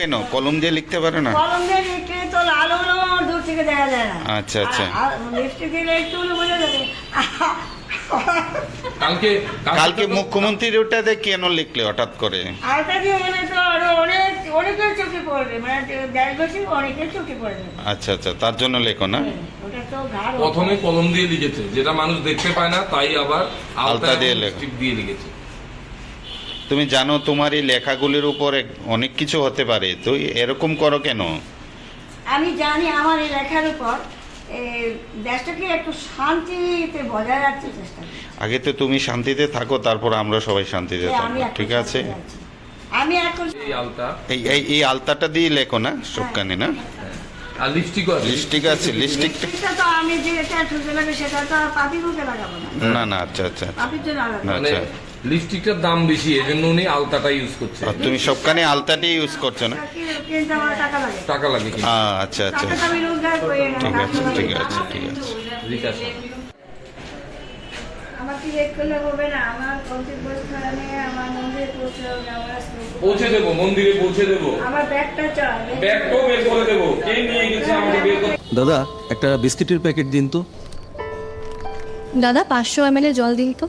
কেন? কলম দিয়ে লিখতে পারে না? কলম দিয়ে লিখলে তো লাল হলো দূর থেকে দেখা যায় না। আচ্ছা, আচ্ছা। লিপস্টিক দিলে একটু হলে বোঝা যাবে। কালকে কালকে মুখ্যমন্ত্রীর ওটাতে কেন লিখলে হঠাৎ করে? আলতা দিয়ে মানে তো আরও অনেক অনেকের চোখে পড়বে। মানে দেশ বেশি অনেকের চোখে পড়বে। আচ্ছা আচ্ছা তার জন্য লেখো না। ওটা তো ঘাড় প্রথমে কলম দিয়ে লিখেছে। যেটা মানুষ দেখতে পায় না তাই আবার আলতা দিয়ে দিয়ে দিয়ে লিখেছে। তুমি জানো তোমার এই লেখাগুলির উপর অনেক কিছু হতে পারে। তো এরকম করো কেন? আমি জানি আমার এই লেখার উপর দেশটাকে একটু শান্তিতে বজায় রাখতে চেষ্টা আগে তো তুমি শান্তিতে থাকো তারপর আমরা সবাই শান্তিতে যে থাকব ঠিক আছে? আমি এখন এই আলতা। এই এই আলতাটা দিয়ে লেখো না সবখানে না? আর লিপস্টিকও আছে। লিপস্টিক আছে লিপস্টিকটা সেটা তো আমি ঠুকে লাগে সেটা তো পাপি মুখে লাগাবো না? না না আচ্ছা আচ্ছা। আচ্ছা। পাপির জন্য না। মানে আচ্ছা। লিপস্টিকটার দাম বেশি এজন্য উনি আলতাটা ইউজ করছে। আর তুমি সবখানে আলতাটাই ইউজ করছ না? টাকা লাগে। আচ্ছা আচ্ছা। ঠিক আছে ঠিক আছে ঠিক আছে। বিকাশ। পৌঁছে দেবো মন্দিরে পৌঁছে দেবো। আমার ব্যাগটা চাই। ব্যাগটাও বের করে দেবো। কে নিয়ে গেছে আমাকে বের করে? দাদা একটা বিস্কিটের প্যাকেট দিন তো। দাদা পাঁচশো এম জল দিন তো।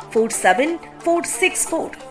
47464